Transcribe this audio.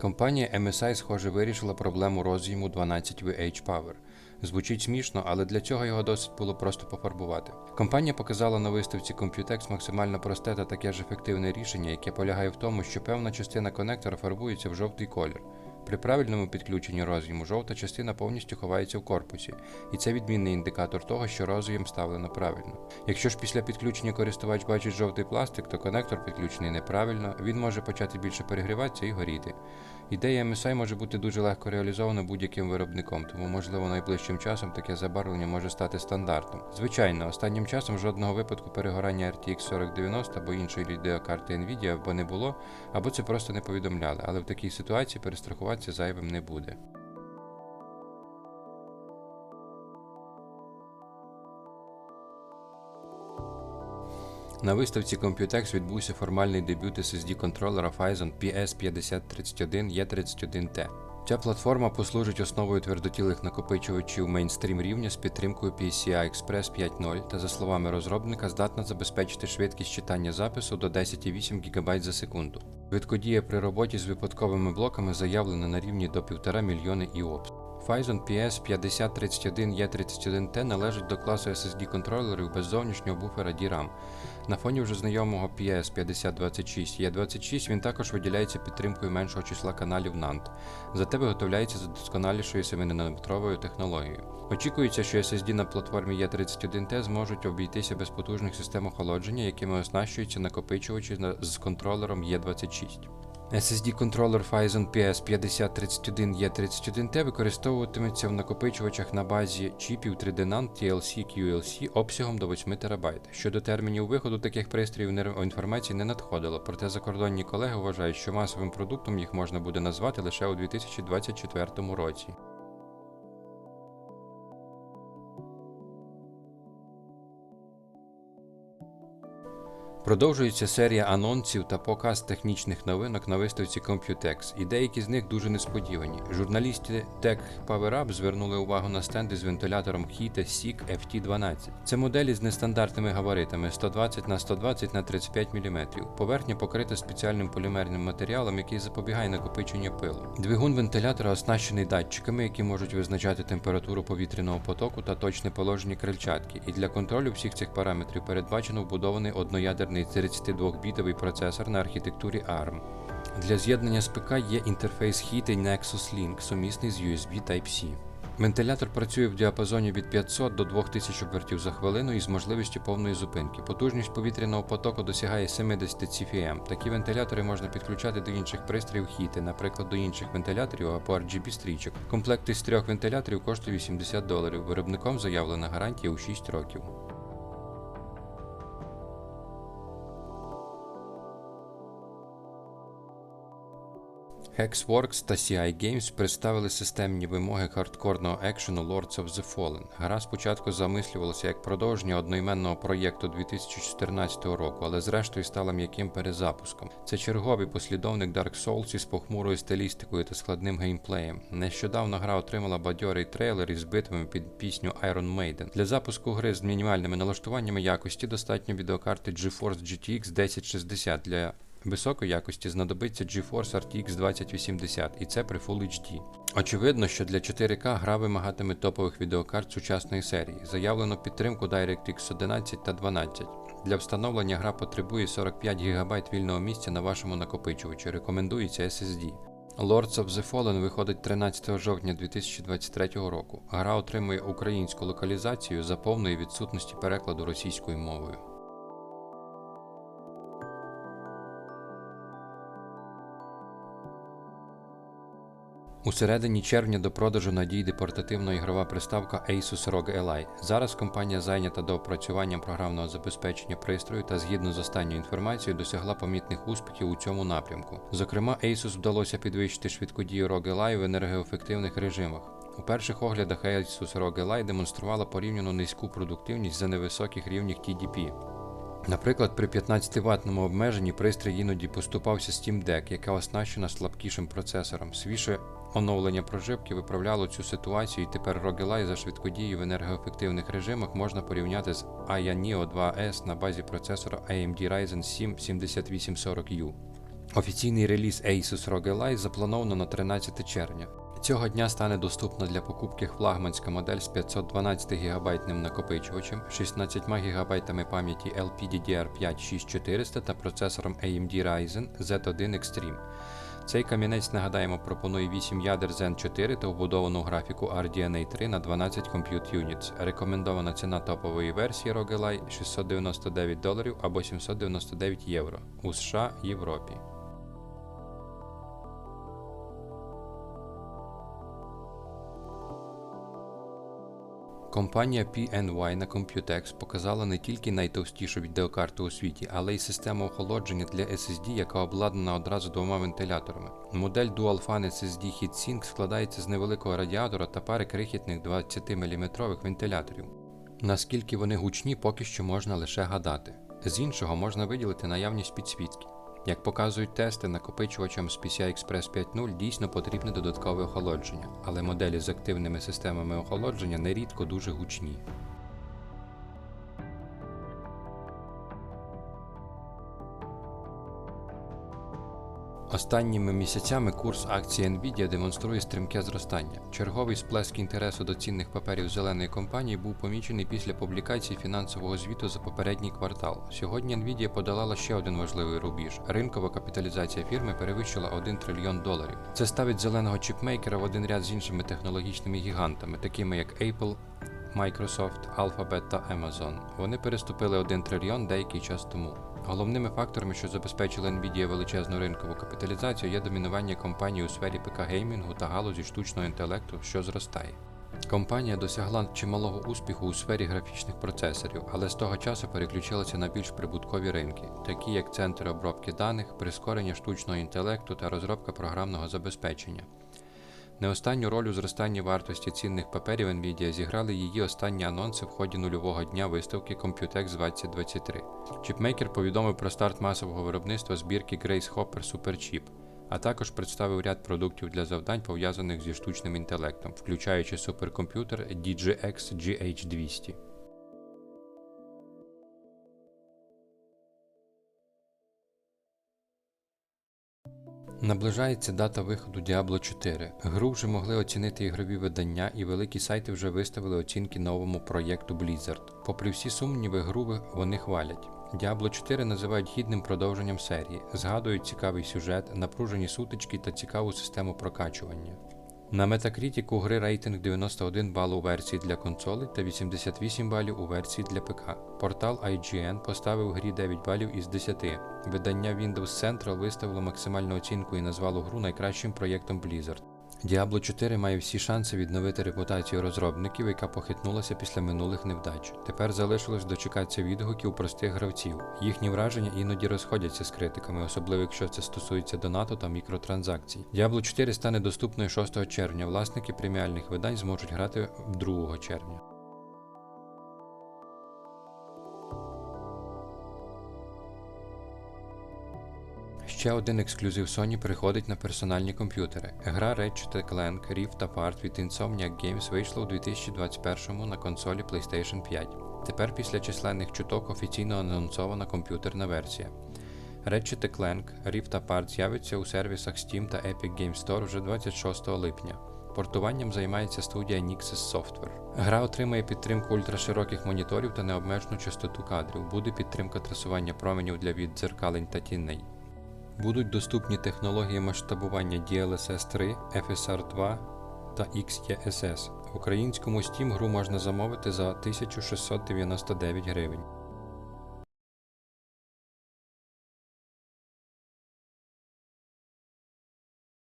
Компанія MSI, схоже, вирішила проблему роз'єму 12VH Power. Звучить смішно, але для цього його досить було просто пофарбувати. Компанія показала на виставці Computex максимально просте та таке ж ефективне рішення, яке полягає в тому, що певна частина конектора фарбується в жовтий колір. При правильному підключенні роз'єму жовта частина повністю ховається в корпусі, і це відмінний індикатор того, що роз'єм ставлено правильно. Якщо ж після підключення користувач бачить жовтий пластик, то конектор підключений неправильно, він може почати більше перегріватися і горіти. Ідея MSI може бути дуже легко реалізована будь-яким виробником, тому можливо найближчим часом таке забарвлення може стати стандартом. Звичайно, останнім часом жодного випадку перегорання RTX 4090 або іншої відеокарти Nvidia або не було, або це просто не повідомляли, але в такій ситуації перестрахуватися зайвим не буде. На виставці Computex відбувся формальний дебют SSD контролера Phison PS5031E31T. Ця платформа послужить основою твердотілих накопичувачів мейнстрім рівня з підтримкою PCI Express 5.0 та, за словами розробника, здатна забезпечити швидкість читання запису до 10,8 ГБ за секунду. Швидкодія при роботі з випадковими блоками заявлена на рівні до 1,5 мільйони IOPS. Phison PS5031E31T належить до класу SSD контролерів без зовнішнього буфера DRAM. На фоні вже знайомого PS5026E26 він також виділяється підтримкою меншого числа каналів NAND, зате виготовляється за досконалішою 7-нанометровою технологією. Очікується, що SSD на платформі E31T зможуть обійтися без потужних систем охолодження, якими оснащуються накопичувачі з контролером E26. SSD-контролер Phison PS5031E31T використовуватиметься в накопичувачах на базі чіпів 3D NAND TLC QLC обсягом до 8 ТБ. Щодо термінів виходу таких пристроїв інформації не надходило, проте закордонні колеги вважають, що масовим продуктом їх можна буде назвати лише у 2024 році. Продовжується серія анонсів та показ технічних новинок на виставці Computex, і деякі з них дуже несподівані. Журналісти Tech Power Up звернули увагу на стенди з вентилятором Hita SIG FT12. Це моделі з нестандартними габаритами 120 на 120 на 35 мм. Поверхня покрита спеціальним полімерним матеріалом, який запобігає накопиченню пилу. Двигун вентилятора оснащений датчиками, які можуть визначати температуру повітряного потоку та точне положення крильчатки. І для контролю всіх цих параметрів передбачено вбудований одноядерний 32-бітовий процесор на архітектурі ARM. Для з'єднання з ПК є інтерфейс Hita Nexus Link, сумісний з USB Type-C. Вентилятор працює в діапазоні від 500 до 2000 обертів за хвилину із можливістю повної зупинки. Потужність повітряного потоку досягає 70 CFM. Такі вентилятори можна підключати до інших пристроїв Hita, наприклад, до інших вентиляторів або RGB стрічок. Комплект із трьох вентиляторів коштує 80 доларів. Виробником заявлена гарантія у 6 років. Hexworks та CI Games представили системні вимоги хардкорного екшену Lords of the Fallen. Гра спочатку замислювалася як продовження одноіменного проєкту 2014 року, але зрештою стала м'яким перезапуском. Це черговий послідовник Dark Souls із похмурою стилістикою та складним геймплеєм. Нещодавно гра отримала бадьорий трейлер із битвами під пісню Iron Maiden. Для запуску гри з мінімальними налаштуваннями якості достатньо відеокарти GeForce GTX 1060 для Високої якості знадобиться GeForce RTX 2080, і це при Full HD. Очевидно, що для 4К гра вимагатиме топових відеокарт сучасної серії. Заявлено підтримку DirectX 11 та 12. Для встановлення гра потребує 45 ГБ вільного місця на вашому накопичувачі. Рекомендується SSD. Lords of the Fallen виходить 13 жовтня 2023 року. Гра отримує українську локалізацію за повної відсутності перекладу російською мовою. У середині червня до продажу надійде портативна ігрова приставка Asus ROG Ally. Зараз компанія зайнята доопрацюванням програмного забезпечення пристрою та згідно з останньою інформацією досягла помітних успіхів у цьому напрямку. Зокрема, Asus вдалося підвищити швидкодію ROG Ally в енергоефективних режимах. У перших оглядах Asus ROG Ally демонструвала порівняно низьку продуктивність за невисоких рівнях TDP. Наприклад, при 15-ваттному обмеженні пристрій іноді поступався Steam Deck, яка оснащена слабкішим процесором. Свіже оновлення проживки виправляло цю ситуацію, і тепер ROG за швидкодію в енергоефективних режимах можна порівняти з Aya Neo 2S на базі процесора AMD Ryzen 7 7840U. Офіційний реліз Asus ROG заплановано на 13 червня. Цього дня стане доступна для покупки флагманська модель з 512 ГБ накопичувачем, 16 ГБ пам'яті LPDDR5 6400 та процесором AMD Ryzen Z1 Extreme. Цей камінець, нагадаємо, пропонує 8 ядер Zen 4 та вбудовану графіку RDNA 3 на 12 Compute Units. Рекомендована ціна топової версії ROG Ally 699 доларів або 799 євро у США Європі. Компанія PNY на Computex показала не тільки найтовстішу відеокарту у світі, але й систему охолодження для SSD, яка обладнана одразу двома вентиляторами. Модель Dual Fan SSD HeatSink складається з невеликого радіатора та пари крихітних 20-мм вентиляторів. Наскільки вони гучні, поки що можна лише гадати. З іншого можна виділити наявність підсвітки. Як показують тести, накопичувачам з PCI Express 5.0 дійсно потрібне додаткове охолодження, але моделі з активними системами охолодження нерідко дуже гучні. Останніми місяцями курс акції Nvidia демонструє стрімке зростання. Черговий сплеск інтересу до цінних паперів зеленої компанії був помічений після публікації фінансового звіту за попередній квартал. Сьогодні Nvidia подолала ще один важливий рубіж. Ринкова капіталізація фірми перевищила 1 трильйон доларів. Це ставить зеленого чіпмейкера в один ряд з іншими технологічними гігантами, такими як Apple. Microsoft, Alphabet та Amazon. Вони переступили 1 трильйон деякий час тому. Головними факторами, що забезпечили Nvidia величезну ринкову капіталізацію, є домінування компанії у сфері ПК геймінгу та галузі штучного інтелекту, що зростає. Компанія досягла чималого успіху у сфері графічних процесорів, але з того часу переключилася на більш прибуткові ринки, такі як центри обробки даних, прискорення штучного інтелекту та розробка програмного забезпечення. Не останню роль у зростанні вартості цінних паперів Nvidia зіграли її останні анонси в ході нульового дня виставки Computex 2023. Чіпмейкер повідомив про старт масового виробництва збірки Grace Hopper Superchip, а також представив ряд продуктів для завдань, пов'язаних зі штучним інтелектом, включаючи суперкомп'ютер DGX GH200. Наближається дата виходу Diablo 4. Гру вже могли оцінити ігрові видання, і великі сайти вже виставили оцінки новому проєкту Blizzard. Попри всі сумніви, гру вони хвалять. Diablo 4 називають гідним продовженням серії, згадують цікавий сюжет, напружені сутички та цікаву систему прокачування. На Metacritic гри рейтинг 91 бал у версії для консолей та 88 балів у версії для ПК. Портал IGN поставив грі 9 балів із 10. Видання Windows Central виставило максимальну оцінку і назвало гру найкращим проєктом Blizzard. Diablo 4 має всі шанси відновити репутацію розробників, яка похитнулася після минулих невдач. Тепер залишилось дочекатися відгуків простих гравців. Їхні враження іноді розходяться з критиками, особливо якщо це стосується донату та мікротранзакцій. Diablo 4 стане доступною 6 червня. Власники преміальних видань зможуть грати 2 червня. Ще один ексклюзив Sony приходить на персональні комп'ютери. Гра Ratchet Clank Rift Apart від Insomniac Games вийшла у 2021-му на консолі PlayStation 5. Тепер після численних чуток офіційно анонсована комп'ютерна версія. Ratchet Clank Rift Apart з'явиться у сервісах Steam та Epic Games Store вже 26 липня. Портуванням займається студія Nixes Software. Гра отримає підтримку ультрашироких моніторів та необмежену частоту кадрів. Буде підтримка трасування променів для віддзеркалень та тіней. Будуть доступні технології масштабування DLSS 3, FSR 2 та XeSS. В українському Steam гру можна замовити за 1699 гривень.